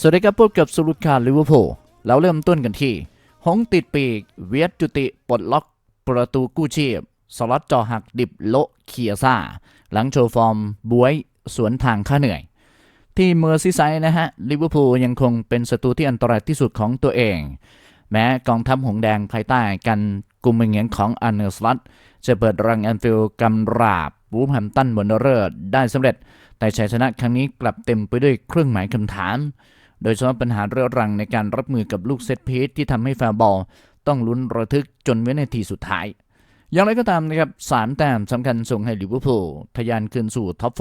สวัสดีครับพบกับสรุปข่าลิเวอร์พูลเราเริ่มต้นกันที่ หงติดปีก เวียดจุติปลดล็อกประตูกู้ชีพ สล็อตจอหักดิบโละเคียซาหลังโชว์ฟอร์มบวยสวนทางค่าเหนื่อย ที่เมอร์ซีไซด์นะฮะลิเวอร์พูลยังคงเป็นศัตรูที่อันตรายที่สุดของตัวเอง แม้กองทัพหงแดงภายใต้กันกลุ่มเงียงของอันเนอร์สลัตจะเปิดรังแอนฟิลด์กำราบวูฟแฮมตันบนเรือได้สำเร็จ แต่ชัยชนะครั้งนี้กลับเต็มไปด้วยเครื่องหมายคำถาม โดยเฉพาะปัญหาเรื้อรังในการรับมือกับลูกเซตพีซที่ทำให้แฟร์บอลต้องลุ้นระทึกจนวินาทีสุดท้าย อย่างไรก็ตามนะครับสามแต้มสำคัญส่งให้ลิเวอร์พูลทะยานขึ้นสู่ท็อปโฟ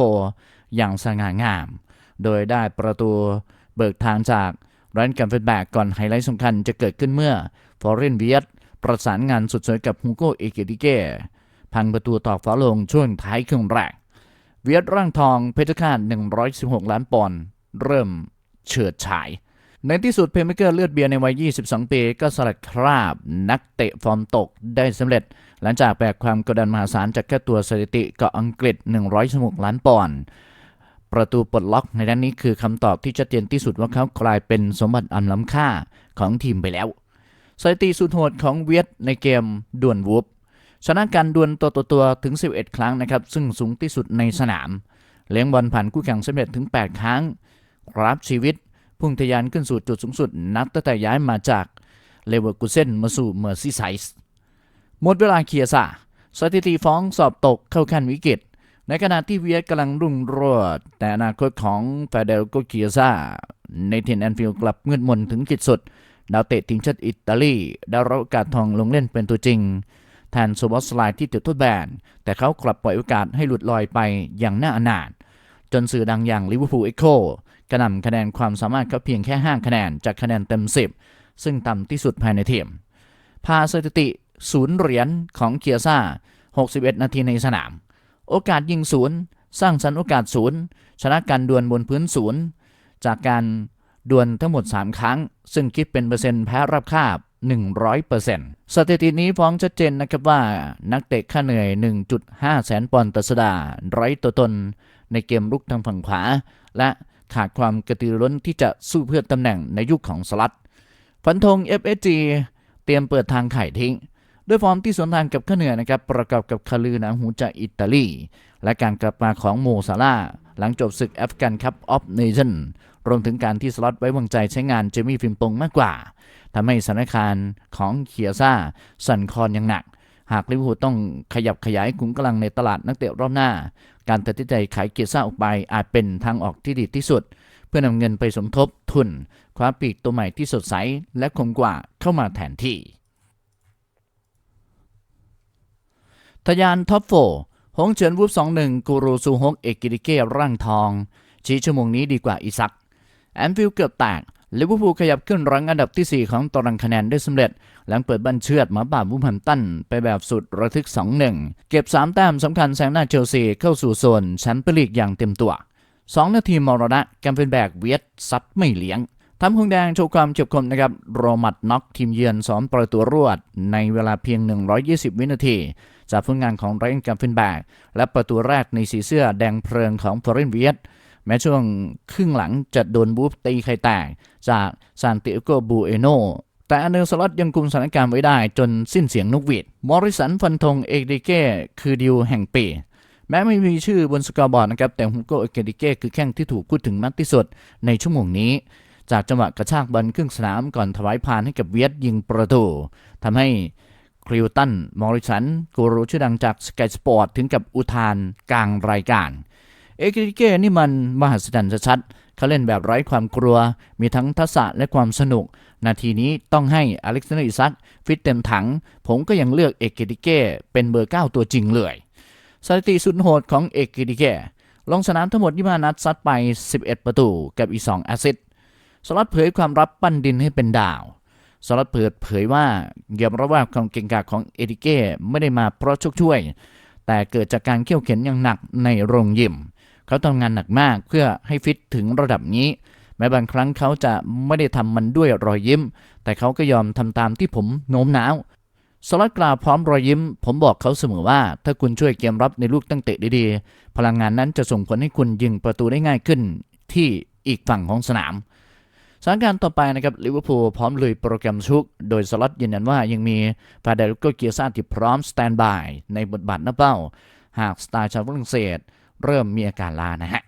อย่างสง่างาม โดยได้ประตูเบิกทางจากรันกันเฟนแบกก่อนไฮไลท์สำคัญจะเกิดขึ้นเมื่อฟอร์เรนเวียตประสานงานสุดสวยกับฮูโกเอเกติเก้พังประตูตอกฝาลงช่วงท้ายครึ่งแรก เวียดร่างทองเพชรฆาต116 ล้านปอนด์เริ่ม เฉิดฉาย ในที่สุดเพเมเกอร์เลือดเบียร์ในวัย 22 ปี ก็สลัดคราบ นักเตะฟอร์มตกได้สำเร็จ หลังจากแบกความกดดันมหาศาลจากแค่ตัวสถิติเกาะอังกฤษ 116 ล้านปอนด์ประตูปลดล็อกในด้านนี้คือคำตอบที่ชัดเจนที่สุดว่าเขากลายเป็นสมบัติอันล้ำค่าของทีมไปแล้วสถิติสุดโหดของเวียดในเกมดวลวูฟชนะการดวลตัวต่อตัวถึง 11 ครั้งนะครับ ซึ่งสูงที่สุดในสนาม เลี้ยงบอลผ่านคู่แข่งสำเร็จถึง 8 ครั้ง รับชีวิต พุ่งทะยานขึ้นสู่จุดสูงสุด นับตั้งแต่ย้ายมาจากเลเวอร์กูเซนมาสู่เมอร์ซีไซส์หมดเวลาเคียร์ซะสถิติฟ้องสอบตกเข้าขั้นวิกฤตในขณะที่เวียดกำลังรุ่งโรจน์แต่อนาคตของฟาเดลโกเคียซาในเทนแอนฟิลด์กลับมืดมนถึงขีดสุด ดาวเตะทีมชาติอิตาลีได้รับโอกาสทองลงเล่นเป็นตัวจริงแทนโซบอสไลที่ติดโทษแบน แต่เขากลับปล่อยโอกาสให้หลุดลอยไปอย่างน่าอนาถจนสื่อดังอย่างลิเวอร์พูลเอ็กโค กระนำคะแนนความสามารถเขาเพียงแค่ 5 คะแนนจากคะแนนเต็ม 10 ซึ่งต่ำที่สุดภายในทีม พาสถิติศูนย์เหรียญของเคียซ่า 61 นาทีในสนาม โอกาสยิงศูนย์สร้างสรรค์โอกาสศูนย์ชนะการดวลบนพื้นศูนย์จากการดวลทั้งหมด 3 ครั้ง ซึ่งคิดเป็นเปอร์เซ็นต์แพ้รับคาบ 100%สถิตินี้ฟ้องชัดเจนนะครับว่า นักเตะค่าเหนื่อย 1.5 แสนปอนด์ต่อสัปดาห์ไร้ตัวตน ในเกมรุกทางฝั่งขวา และ ขาดความกระตือรือร้นที่จะสู้เพื่อตำแหน่งในยุคของสลัดฟันธง FSG เตรียมเปิดทางไข่ทิ้ง ด้วยฟอร์มที่สวนทางกับข้าเหนือนะครับ ประกอบกับคาลือนาหูจากอิตาลี และการกลับมาของโมซาลาห์หลังจบศึกแอฟกันคัพออฟเนชั่นรวมถึงการที่สล็อตไว้วางใจใช้งานเจมี่ฟิมปงมากกว่าทำให้สถานการณ์ของเคียซ่าสั่นคลอนอย่างหนัก หากลิเวอร์พูลต้องขยับขยายขุมกำลังในตลาดนักเตะรอบหน้า การตัดสินใจขายเกียร์ซ่าออกไปอาจเป็นทางออกที่ดีที่สุด เพื่อนำเงินไปสมทบทุน คว้าปีกตัวใหม่ที่สดใสและคมกว่าเข้ามาแทนที่ทะยานท็อปโฟหงเฉินวูฟ2-1 กูรูซูฮกเอกิริเก้ร่างทอง ชี้ชั่วโมงนี้ดีกว่าอีซักแอนฟิลเกือบแตก ลิเวอร์พูลขยับขึ้นรังอันดับที่ 4 ของตารางคะแนนได้สำเร็จ หลังเปิดบันเชือดหมาป่าวูฟแฮมตันไปแบบสุดระทึก 2-1 เก็บ 3 แต้มสำคัญแซงหน้าเชลซีเข้าสู่โซนแชมเปี้ยนลีกอย่างเต็มตัว 2 นาทีมรณะแกมเฟนแบกเวียดซัดไม่เลี้ยงทำคงแดงโชว์ความเฉียบคมนะครับโรมัดน็อกทีมเยือนสอนประตูรวด ในเวลาเพียง 120 วินาที จากผลงานของไรอันแกมเฟนแบกและประตูแรกในสีเสื้อแดงเพลิงของฟอร์เรนเวียดแม้ช่วงครึ่งหลังจะโดนบูฟตีไข่แตก จากซานติเอโกบูเอโนแต่อันเดอร์สล็อตยังคุมสถานการณ์ไว้ได้จนสิ้นเสียงนกหวีดมอริสันฟันธงเอกดิเก้คือดิวแห่งปี แม้ไม่มีชื่อบนสกอร์บอร์ดนะครับ แต่ฮุโกเอกดิเก้คือแข้งที่ถูกพูดถึงมากที่สุดในชั่วโมงนี้ จากจังหวะกระชากบอลครึ่งสนามก่อนถวายพานให้กับเวียดยิงประตูทำให้คริวตัน มอริสัน กูรูชื่อดังจากสกายสปอร์ตถึงกับอุทานกลางรายการ เอกริเก้นี่มันมหัศจรรย์ชัด เขาเล่นแบบไร้ความกลัว มีทั้งทักษะและความสนุก นาทีนี้ต้องให้อเล็กซานเดอร์อิซักฟิตเต็มถัง ผมก็ยังเลือกเอกริเก้เป็นเบอร์ 9 ตัวจริงเลยสถิติสุดโหดของเอกริเก้ลงสนามทั้งหมด25นัดซัดไป 11 ประตูกับอีก 2 แอสซิสต์สล็อตเผยความรับปั้นดินให้เป็นดาวสล็อตเปิดเผยว่ายอมรับว่าความเก่งกาจของเอริเก้ไม่ได้มาเพราะชคช่วย แต่เกิดจากการเขี่ยวเข็นอย่างหนักในโรงยิม เขาทำงานหนักมากเพื่อให้ฟิตถึงระดับนี้ แม้บางครั้งเขาจะไม่ได้ทำมันด้วยรอยยิ้ม แต่เขาก็ยอมทำตามที่ผมโน้มน้าวสลัดกล่าวพร้อมรอยยิ้ม ผมบอกเขาเสมอว่า ถ้าคุณช่วยเกมรับในลูกตั้งเตะดีๆ พลังงานนั้นจะส่งผลให้คุณยิงประตูได้ง่ายขึ้นที่อีกฝั่งของสนามสถานการณ์ต่อไปนะครับลิเวอร์พูลพร้อมลุยโปรแกรมชุก โดยสล็อตยืนยันว่ายังมีฟาเดริโกเกียซ่าที่พร้อมสแตนบายในบทบาทหน้าเป้า หากสไตล์ชาวฝรั่งเศส เริ่มมีอาการล้านะฮะ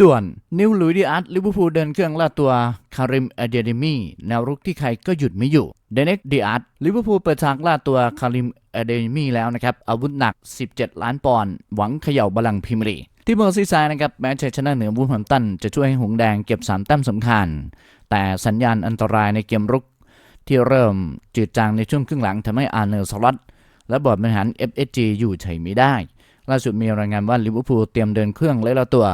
ด่วนนิวลุยดิอาร์ตลิเวอร์พูลเดินเครื่องล่าตัวคาริมอเดเดมีแนวรุกที่ใครก็หยุดไม่อยู่เดน็กดิอาร์ตลิเวอร์พูลเปิดฉากล่าตัวคาริมอเดเดมีแล้วนะครับ อาวุธหนัก 17 ล้านปอนด์หวังเขย่าบอลังพรีเมียร์ลีที่เมอร์ซีไซด์นะครับแม้ชัยชนะเหนือวูลแฮมตันจะช่วยให้หงส์แดงเก็บ3แต้มสำคัญ แต่สัญญาณอันตรายในเกมรุกที่เริ่มจืดจางในช่วงครึ่งหลังทำให้อาร์เนอร์สล็อต และบอร์ดบริหาร FSG อยู่เฉยไม่ได้ ล่าสุดมีรายงานว่าลิเวอร์พูลเตรียมเดินเครื่องไล่ละตัว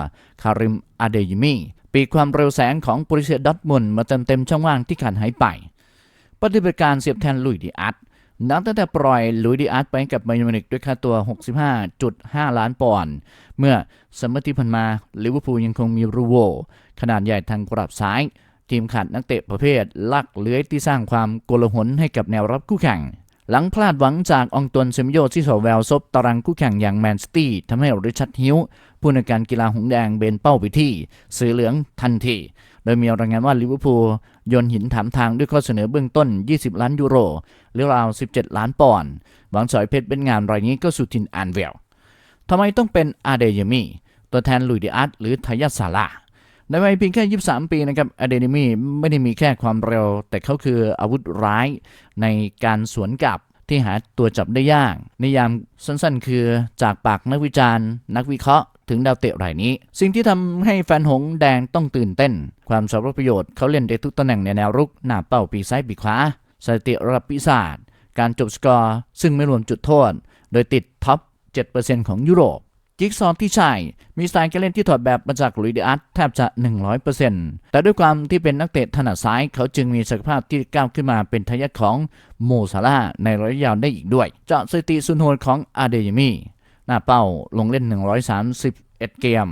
คาริมอาเดยิมีปีกความเร็วแสงของบริเซียดอทมุนมาเติมเต็มช่องว่างที่ขาดหายไป ปฏิบัติการเสียบแทนลุยดิอาร์ตนับตั้งแต่ปล่อยลุยดิอาร์ตไปกับไบเยอร์มินิกด้วยค่าตัว 65.5 ล้านปอนด์ เมื่อซัมมอร์ที่ผ่านมา ลิเวอร์พูลยังคงมีรูโว ขนาดใหญ่ทางกรับซ้าย ทีมขาดนักเตะประเภท ลักเลื้อยที่สร้างความโกลาหลให้กับแนวรับคู่แข่ง หลังพลาดหวังจากองตวนเซมโยที่สอแววซบตารางคู่แข่งอย่างแมนซิตี้ทำให้ริชัดฮิวผู้ในวยการกีฬาหงแดงเบนเป้าไปที่สีเหลืองทันที โดยมีรายงานว่าลิเวอร์พูลโยนหินถามทางด้วยข้อเสนอเบื้องต้น 20 ล้านยูโร หรือราว 17 ล้านปอนด์หวังสอยเพชรเป็นงานรายนี้ก็สู่ทินอันเวลทำไมต้องเป็นอาเดยมีตัวแทนลุยดิอาร์ตหรือทายาทซาลา ในวัยเพียงแค่ 23 ปีนะครับอเดนิมีไม่ได้มีแค่ความเร็ว แต่เขาคืออาวุธร้ายในการสวนกลับที่หาตัวจับได้ยากในยามสั้นๆ คือจากปากนักวิจารณ์ นักวิเคราะห์ถึงดาวเตะรายนี้ สิ่งที่ทำให้แฟนหงแดงต้องตื่นเต้น ความสำรับประโยชน์เขาเล่นได้ทุกตำแหน่งในแนวรุก หน้าเป้าปีซ้ายปีขวาสถิติระดับปีศาจการจบสกอร์ ซึ่งไม่รวมจุดโทษ โดยติดท็อป 7%ของยุโรป จิ๊กซอว์ที่ใช่ มีสไตล์การเล่นที่ถอดแบบมาจากลุยเดอาร์ตแทบจะ 100%แต่ด้วยความที่เป็นนักเตะถนัดซ้าย เขาจึงมีศักยภาพที่ก้าวขึ้นมาเป็นทายาทของโมซาลาในระยะยาวได้อีกด้วย เจาะสถิติสุนโหดของอาเดยมีหน้าเป้าลงเล่น 131 เกม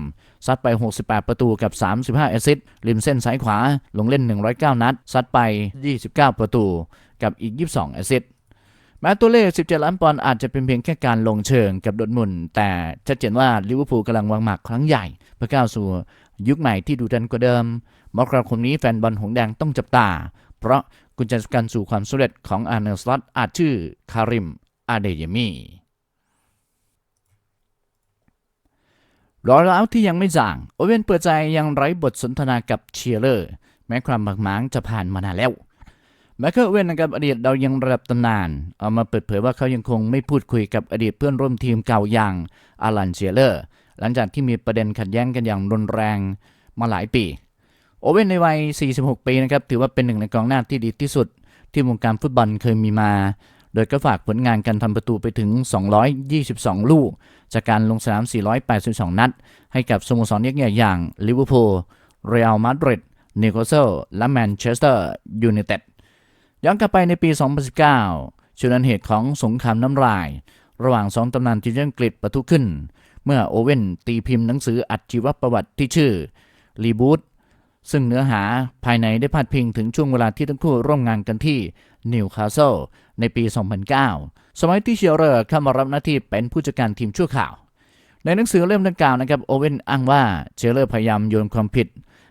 ซัดไป 68 ประตูกับ 35 แอสซิสต์ริมเส้นซ้ายขวา ลงเล่น 109 นัด ซัดไป 29 ประตูกับอีก 22 แอสซิสต์ แม้ตัวเลข 17 ล้านปอนด์อาจจะเป็นเพียงแค่การลงเชิงกับดอร์ทมุนแต่ชัดเจนว่าลิเวอร์พูลกำลังวางหมากครั้งใหญ่ เพื่อก้าวสู่ยุคใหม่ที่ดุดันกว่าเดิม มกราคมนี้แฟนบอลหงแดงต้องจับตา เพราะกุญแจการสู่ความสำเร็จของอาร์เนลสลอตอาจชื่อคาริมอาเดยมีรอแล้วที่ยังไม่จ่าง โอเว่นเปิดใจยังไร้บทสนทนากับเชียร์เลอร์ แม้ความบากหมางจะผ่านมานานแล้ว แมคเคิลเวนนะครับอดีตเรายังระดับตำนาน เอามาเปิดเผยว่าเขายังคงไม่พูดคุยกับอดีตเพื่อนร่วมทีมเก่าอย่างอารันเชียเลอร์หลังจากที่มีประเด็นขัดแย้งกันอย่างรุนแรงมาหลายปี โอเว่นในวัย 46 ปีนะครับถือว่าเป็นหนึ่งในกองหน้าที่ดีที่สุด ที่วงการฟุตบอลเคยมีมา โดยก็ฝากผลงานการทำประตูไปถึง 222 ลูก จากการลงสนาม 482 นัด ให้กับสโมสรยักษ์ใหญ่อย่างลิเวอร์พูลเรอัลมาดริดนิโคลเซลและแมนเชสเตอร์ยูไนเต็ด ย้อนกลับไปในปี 2019ชุนันเหตุของสงครามน้ำลาย ระหว่างสองตำนานทีมชาติอังกฤษปะทุขึ้น เมื่อโอเว่นตีพิมพ์หนังสืออัดชีวประวัติที่ชื่อรีบูตซึ่งเนื้อหาภายในได้พาดพิงถึงช่วงเวลาที่ทั้งคู่ร่วมงานกันที่นิวคาสเซิลในปี 2009 สมัยที่เชียร์เรอร์เข้ามารับหน้าที่เป็นผู้จัดการทีมชั่วข่าว ในหนังสือเล่มดังกล่าวนะครับโอเว่นอ้างว่าเชลเลอร์พยายามโยนความผิด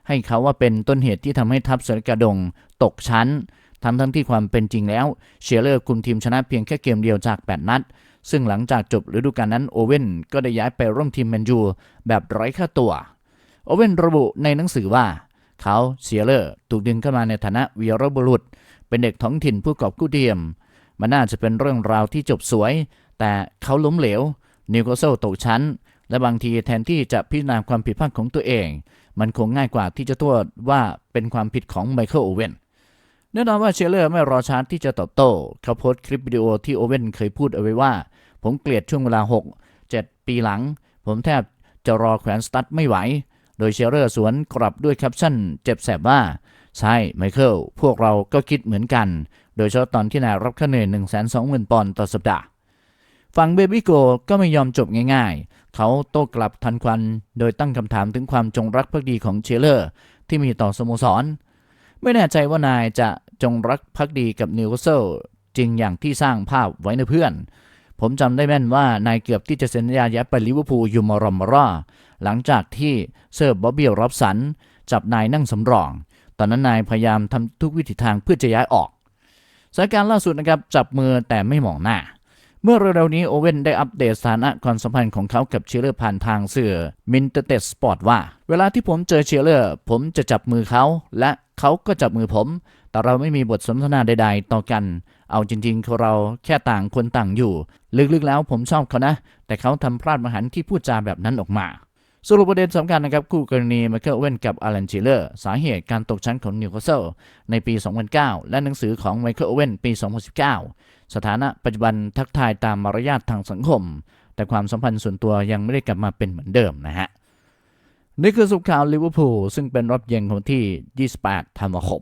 ให้เขาว่าเป็นต้นเหตุที่ทำให้ทัพสรกาดงตกชั้น ทั้งทั้งที่ความเป็นจริงแล้ว เชียร์เลอร์คุมทีมชนะเพียงแค่เกมเดียวจาก 8 นัด ซึ่งหลังจากจบฤดูกาลนั้นโอเว่นก็ได้ย้ายไปร่วมทีมแมนยูแบบไร้ค่าตัว โอเว่นระบุในหนังสือว่า เขาเชียร์เลอร์ถูกดึงเข้ามาในฐานะวีรบุรุษ เป็นเด็กท้องถิ่นผู้กอบกู้ทีมมันน่าจะเป็นเรื่องราวที่จบสวย แต่เขาล้มเหลวนิวคาสเซิลตกชั้น และบางทีแทนที่จะพิจารณาความผิดพลาดของตัวเอง มันคงง่ายกว่าที่จะโทษว่าเป็นความผิดของไมเคิลโอเว่น แน่นอนว่าเชลเลอร์ไม่รอช้าที่จะตอบโต้เขาโพสต์คลิปวิดีโอที่โอเว่นเคยพูดเอาไว้ว่า ผมเกลียดช่วงเวลา 6 7 ปีหลัง ผมแทบจะรอแขวนสตั๊ดไม่ไหว โดยเชลเลอร์สวนกลับด้วยแคปชั่นเจ็บแสบว่า ใช่ไมเคิลพวกเราก็คิดเหมือนกัน โดยเฉพาะตอนที่นายรับค่าเหนื่อย 1 2 0 0 0 0 ปอนด์ต่อสัปดาห์ฝั่งเบบี้โกก็ไม่ยอมจบง่ายๆ เขาโต้กลับทันควัน โดยตั้งคำถามถึงความจงรักภักดีของเชลเลอร์ ที่มีต่อสโมสร ไม่แน่ใจว่านายจะจงรักภักดีกับนิวคาสเซิลจริงอย่างที่สร้างภาพไว้ในเพื่อน ผมจำได้แม่นว่านายเกือบที่จะเซ็นสัญญาย้ายไปลิเวอร์พูลยูมารอมารอหลังจากที่เซอร์บ๊อบบี้ร็อบสัน จับนายนั่งสำรอง ตอนนั้นนายพยายามทำทุกวิถีทางเพื่อจะย้ายออกสถานการณ์ล่าสุดนะครับจับมือแต่ไม่มองหน้า เมื่อเร็วๆนี้โอเว่นได้อัปเดตสถานะความสัมพันธ์ของเขากับเชียร์เลอร์ผ่านทางสื่อมินเตเตสปอร์ตว่า เวลาที่ผมเจอเชียร์เลอร์ผมจะจับมือเขา และเขาก็จับมือผม แต่เราไม่มีบทสนทนาใด ๆ ต่อกัน เอาจริงๆคือเราแค่ต่างคนต่างอยู่ ลึกๆแล้วผมชอบเขานะ แต่เขาทำพลาดมหันที่พูดจาแบบนั้นออกมา สรุปประเด็นสำคัญนะครับ คู่กรณีไมเคิลเว่นกับอลันชิลเลอร์ สาเหตุการตกชั้นของนิวคาสเซิลในปี 2009 และหนังสือของไมเคิลเว่นปี 2019 สถานะปัจจุบันทักทายตามมารยาททางสังคม แต่ความสัมพันธ์ส่วนตัวยังไม่ได้กลับมาเป็นเหมือนเดิมนะฮะ นี่คือสุขข่าวลิเวอร์พูลซึ่งเป็นรอบเย็นของที่ 28 ธันวาคม